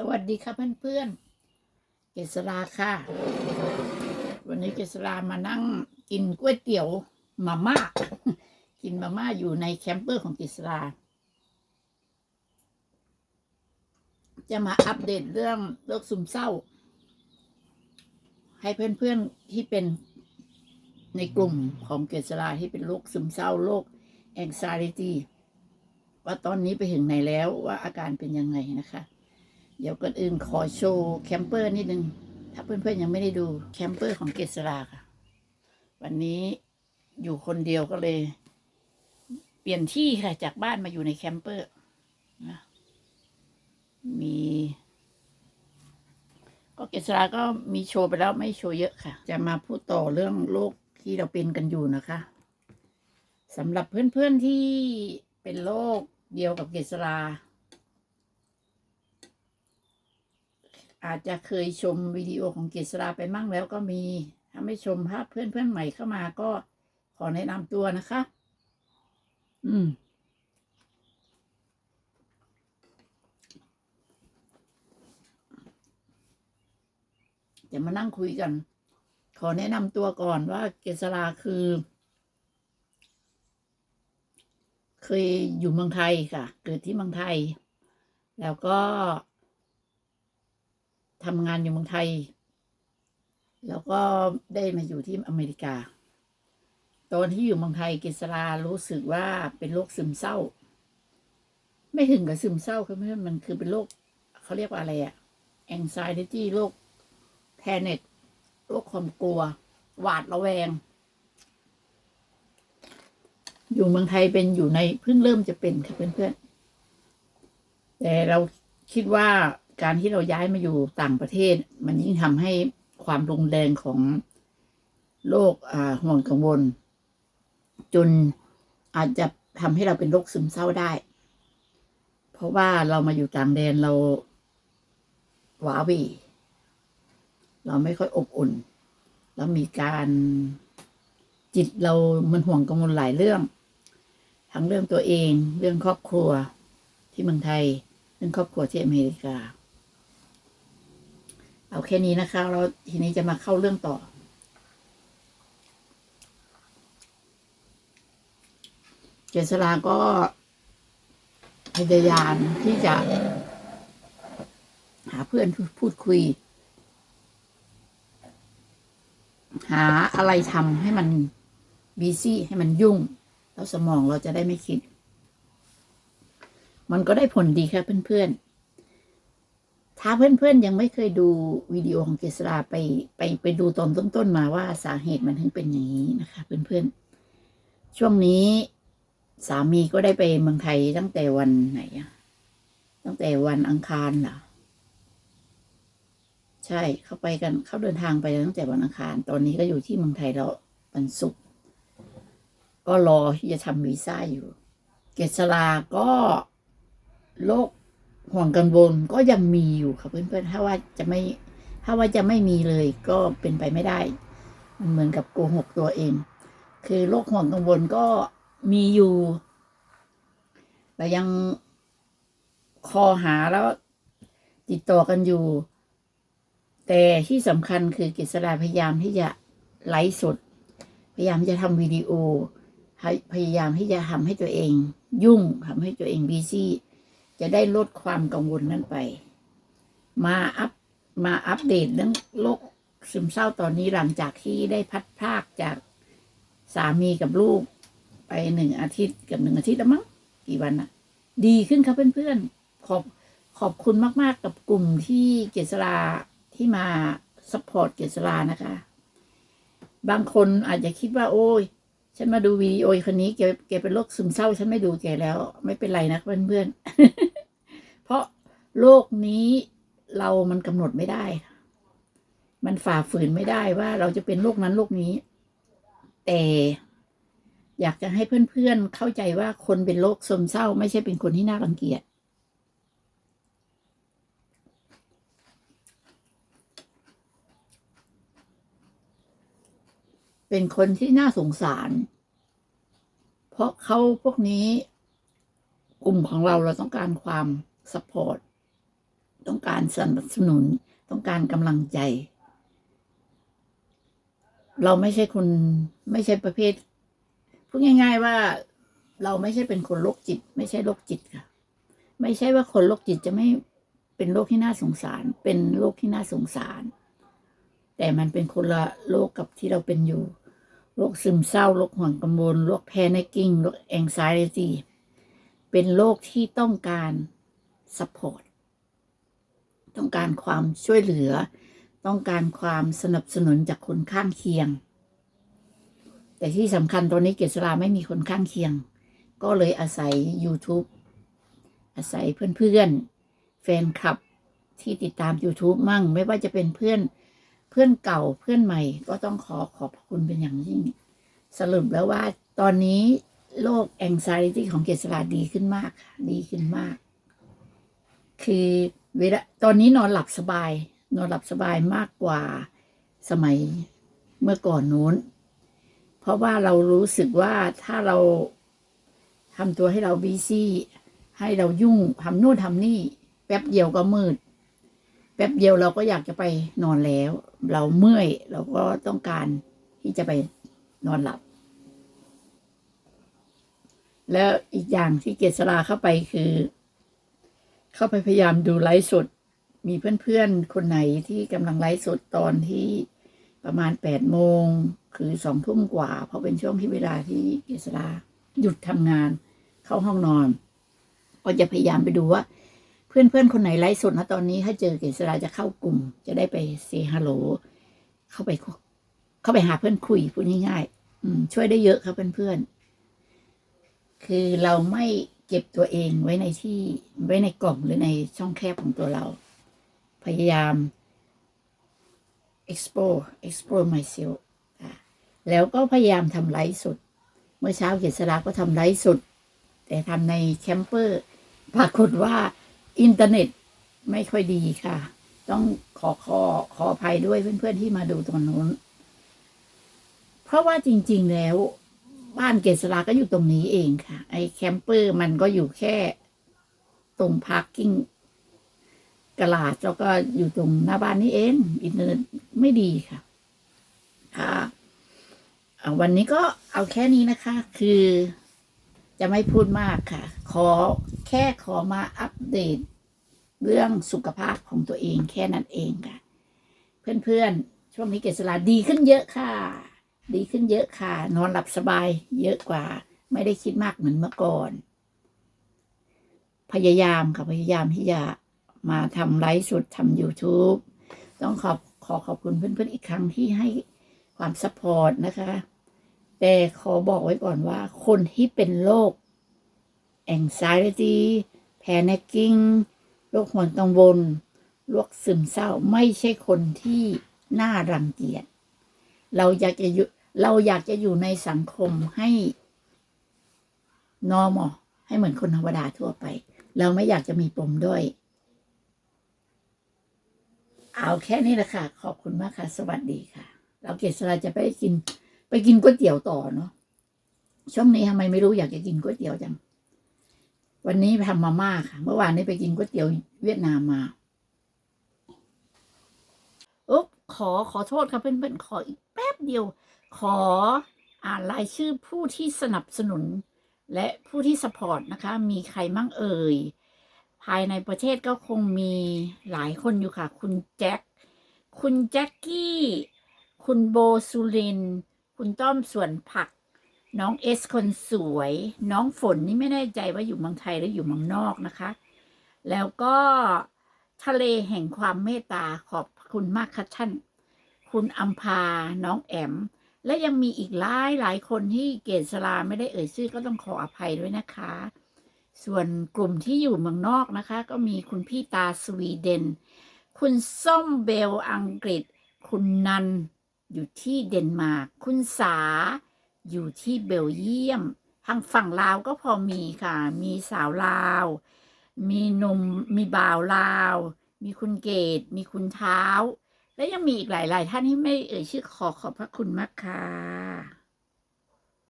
สวัสดีค่ะเพื่อนๆ เกษราค่ะ วันนี้เกษรามานั่งกินก๋วยเตี๋ยวมาม่า กินมาม่าอยู่ในแคมเปอร์ของเกษรา จะมาอัปเดตเรื่องโรคซึมเศร้า ให้เพื่อนๆที่เป็นในกลุ่มของเกษราที่เป็นโรคซึมเศร้าโรค anxiety ว่าตอนนี้ไปถึงไหนแล้วว่าอาการเป็นยังไงนะคะ เดี๋ยวก่อนอื่นขอโชว์แคมเปอร์นิดนึง ถ้าเพื่อนๆยังไม่ได้ดูแคมเปอร์ของเกษราค่ะ วันนี้อยู่คนเดียวก็เลย เปลี่ยนที่ค่ะ จากบ้านมาอยู่ในแคมเปอร์นะมี ก็เกษราก็มีโชว์ไปแล้วไม่โชว์เยอะค่ะ จะมาพูดต่อเรื่องโรคที่เราเป็นกันอยู่นะคะสำหรับเพื่อนๆที่เป็นโรคเดียวกับเกษรา อาจจะเคยชมวิดีโอของเกษราไปมั่งแล้วก็มี ถ้าไม่ชมภาพเพื่อนเพื่อนใหม่เข้ามาก็ขอแนะนำตัวนะคะ อืม จะมานั่งคุยกัน ขอแนะนำตัวก่อนว่าเกษราคือ เคยอยู่เมืองไทยค่ะ เกิดที่เมืองไทย แล้วก็ ทำงานอยู่เมืองไทย แล้วก็ได้มาอยู่ที่อเมริกา ตอนที่อยู่เมืองไทยเกษรารู้สึกว่าเป็นโรคซึมเศร้า ไม่ถึงกับซึมเศร้าคือไม่มันคือเป็นโรคเขาเรียกว่าอะไรอะ anxiety โรค panic โรคความกลัว หวาดระแวง อยู่เมืองไทยเป็นอยู่ในเพิ่งเริ่มจะเป็นค่ะเพื่อนๆแต่เราคิดว่า การที่เราย้ายมาอยู่ต่างประเทศ มันยิ่งทำให้ความรุนแรงของโรคห่วงกังวล จนอาจจะทำให้เราเป็นโรคซึมเศร้าได้ เพราะว่าเรามาอยู่ต่างแดนเราหวาวีเราไม่ค่อยอบอุ่น แล้วมีการจิตเรามันห่วงกังวลหลายเรื่อง ทั้งเรื่องตัวเอง เรื่องครอบครัวที่เมืองไทย เรื่องครอบครัวที่อเมริกา เอาแค่นี้นะคะ เราทีนี้จะมาเข้าเรื่องต่อ เจษราก็พยายามที่จะ หาเพื่อนพูดคุย หาอะไรทำให้มันบีซี่ให้มันยุ่ง แล้วสมองเราจะได้ไม่คิด มันก็ได้ผลดีครับเพื่อนๆ ถ้าเพื่อนๆยังไม่เคยดูวิดีโอของเกษราไปไปไปดูตอนต้นๆมาว่าสาเหตุมันถึงเป็นอย่างนี้นะคะ เพื่อนๆ ช่วงนี้สามีก็ได้ไปเมืองไทยตั้งแต่วันไหนอะตั้งแต่วันอังคารเหรอใช่เขาไปกันเขาเดินทางไปตั้งแต่วันอังคาร ตอนนี้ก็อยู่ที่เมืองไทยแล้ววันศุกร์ก็รอที่จะทำวีซ่าอยู่ เกษราก็โรค ห่วงกังวลก็ยังมีอยู่ค่ะเพื่อนๆถ้าว่าจะไม่ถ้าว่าจะไม่มีเลยก็เป็นไปไม่ได้ มันเหมือนกับโกหกตัวเอง คือโรคห่วงกังวลก็มีอยู่แต่ยังคอหาแล้วติดต่อกันอยู่ แต่ที่สำคัญคือกิษดาพยายามที่จะไลฟ์สด พยายามที่จะทำวิดีโอ พยายามที่จะทำให้ตัวเองยุ่งทำให้ตัวเองบีซี่ จะได้ลดความกังวลนั้นไป มาอัพมาอัปเดตเรื่องโรคซึมเศร้าตอนนี้หลังจากที่ได้พัดพากจากสามีกับลูก ไปหนึ่งอาทิตย์กับหนึ่งอาทิตย์แล้วมั้งกี่วันอะดีขึ้นครับเพื่อนๆ ขอบขอบคุณมาก ๆ กับกลุ่มที่เกษราที่มาสปอร์ตเกษรานะคะ บางคนอาจจะคิดว่า โอ้ย ฉันมาดูวีดีโอคนนี้แกแกเป็นโรคซึมเศร้า ฉันไม่ดูแกแล้ว ไม่เป็นไรนะเพื่อนๆ เพราะโลกนี้เรามันกำหนดไม่ได้ มันฝ่าฝืนไม่ได้ว่าเราจะเป็นโรคนั้นโรคนี้ แต่อยากจะให้เพื่อนๆเข้าใจว่าคนเป็นโรคซึมเศร้า ไม่ใช่เป็นคนที่น่ารังเกียจ เป็นคนที่น่าสงสาร เพราะเขาพวกนี้ กลุ่มของเราเราต้องการความสปอร์ตต้องการสนับสนุน ต้องการกำลังใจ เราไม่ใช่คนไม่ใช่ประเภทพูดง่าย ๆว่าเราไม่ใช่เป็นคนโรคจิต ไม่ใช่โรคจิตค่ะ ไม่ใช่ว่าคนโรคจิตจะไม่เป็นโรคที่น่าสงสาร เป็นโรคที่น่าสงสาร แต่มันเป็นคนละโรคกับที่เราเป็นอยู่ โรคซึมเศร้าโรคห่วงกังวลโรคแพนิคกิ้งโรคแองไซตี้เป็นโรคที่ต้องการซัพพอร์ตต้องการความช่วยเหลือ ต้องการความสนับสนุนจากคนข้างเคียง แต่ที่สำคัญตอนนี้เกษราไม่มีคนข้างเคียง ก็เลยอาศัย YouTube อาศัยเพื่อนๆแฟนคลับที่ติดตาม YouTube มั่ง ไม่ว่าจะเป็นเพื่อน เพื่อนเก่าเพื่อนใหม่ก็ต้องขอขอบคุณเป็นอย่างยิ่ง สรุปแล้วว่าตอนนี้โรค anxiety ของเกษราดีขึ้นมากค่ะดีขึ้นมาก คือเวลาตอนนี้นอนหลับสบาย นอนหลับสบายมากกว่าสมัยเมื่อก่อนนู้น เพราะว่าเรารู้สึกว่าถ้าเราทำตัวให้เราบีซี่ให้เรายุ่งทำนู่นทำนี่ แป๊บเดียวก็มืด แป๊บเดียวเราก็อยากจะไปนอนแล้ว เราเมื่อยเราก็ต้องการที่จะไปนอนหลับ แล้วอีกอย่างที่เกษราเข้าไปคือ เข้าไปพยายามดูไลฟ์สด มีเพื่อนๆ คนไหนที่กำลังไลฟ์สดตอนที่ประมาณแปดโมงคือสองทุ่มกว่า เพราะเป็นช่วงที่เวลาที่เกษราหยุดทำงาน เข้าห้องนอน ก็จะพยายามไปดูว่า เพื่อนๆคนไหนไลฟ์สดนะตอนนี้ถ้าเจอเกษราจะเข้ากลุ่ม จะได้ไปเซฮัลโหลเข้าไปเข้าไปหาเพื่อนคุยพูดง่ายๆอืม ช่วยได้เยอะครับเพื่อนๆคือเราไม่เก็บตัวเองไว้ในที่ไว้ในกล่องหรือในช่องแคบของตัวเรา พยายาม explore explore myself แล้วก็พยายามทำไลฟ์สดเมื่อเช้าเกษราก็ทำไลฟ์สดแต่ทำในแคมเปอร์ ปรากฏว่า อินเทอร์เน็ตไม่ค่อยดีค่ะ ต้องขอขอขออภัยด้วยเพื่อนๆที่มาดูตรงนู้น เพราะว่าจริง ๆ แล้ว บ้านเกษราก็อยู่ตรงนี้เองค่ะ ไอ้แคมเปอร์มันก็อยู่แค่ ตรงพาร์กิ้งกลาดแล้วก็อยู่ตรงหน้าบ้านนี้เอง อินเทอร์เน็ตไม่ดีค่ะค่ะวันนี้ก็เอาแค่นี้นะคะ คือ จะไม่พูดมากค่ะ ขอแค่ขอมาอัปเดต เรื่องสุขภาพของตัวเองแค่นั้นเองค่ะ เพื่อนๆ ช่วงนี้เกษราดีขึ้นเยอะค่ะ ดีขึ้นเยอะค่ะ นอนหลับสบายเยอะกว่า ไม่ได้คิดมากเหมือนเมื่อก่อน พยายามค่ะ พยายามที่จะมาทำไลฟ์สดทำ YouTube ต้องขอบขอขอบคุณเพื่อนๆอีกครั้งที่ให้ความสปอร์ตนะคะ แต่ขอบอกไว้ก่อนว่า คนที่เป็นโรค anxiety panicking โรคห่วงกังวลโรคซึมเศร้าไม่ใช่คนที่น่ารังเกียจ เราอยากจะอยู่เราอยากจะอยู่ในสังคมให้ normal ให้เหมือนคนธรรมดาทั่วไป เราไม่อยากจะมีปมด้อยเอาแค่นี้แหละค่ะ ขอบคุณมากค่ะ สวัสดีค่ะ เราเกษราจะไปกิน ไปกินก๋วยเตี๋ยวต่อเนาะช่วงนี้ทำไมไม่รู้อยากจะกินก๋วยเตี๋ยวจัง วันนี้ทำมาม่าค่ะ เมื่อวานนี้ไปกินก๋วยเตี๋ยวเวียดนามมาอุ๊บขอขอโทษครับเพื่อนๆขออีกแป๊บเดียว ขออ่านรายชื่อผู้ที่สนับสนุน และผู้ที่สปอร์ตนะคะ มีใครมั่งเอ่ย ภายในประเทศก็คงมีหลายคนอยู่ค่ะ คุณแจ็ค คุณแจ็คกี้ คุณโบสุรินท คุณต้อมส่วนผัก น้องเอสคนสวย น้องฝนนี่ไม่แน่ใจว่าอยู่เมืองไทยหรืออยู่เมืองนอกนะคะ แล้วก็ทะเลแห่งความเมตตาขอบคุณมากค่ะท่าน คุณอัมพา น้องแอม และยังมีอีกหลายหลายคนที่เกษราไม่ได้เอ่ยชื่อก็ต้องขออภัยด้วยนะคะ ส่วนกลุ่มที่อยู่เมืองนอกนะคะ ก็มีคุณพี่ตาสวีเดน คุณส้มเบลอังกฤษ คุณนัน อยู่ที่เดนมาร์กคุณสา อยู่ที่เบลเยียม ทางฝั่งลาวก็พอมีค่ะ มีสาวลาว มีหนมมีบ่าวลาว มีคุณเกต มีคุณเท้า และยังมีอีกหลาย ๆ ท่านที่ไม่เอ่ยชื่อขอขอบพระคุณมากค่ะ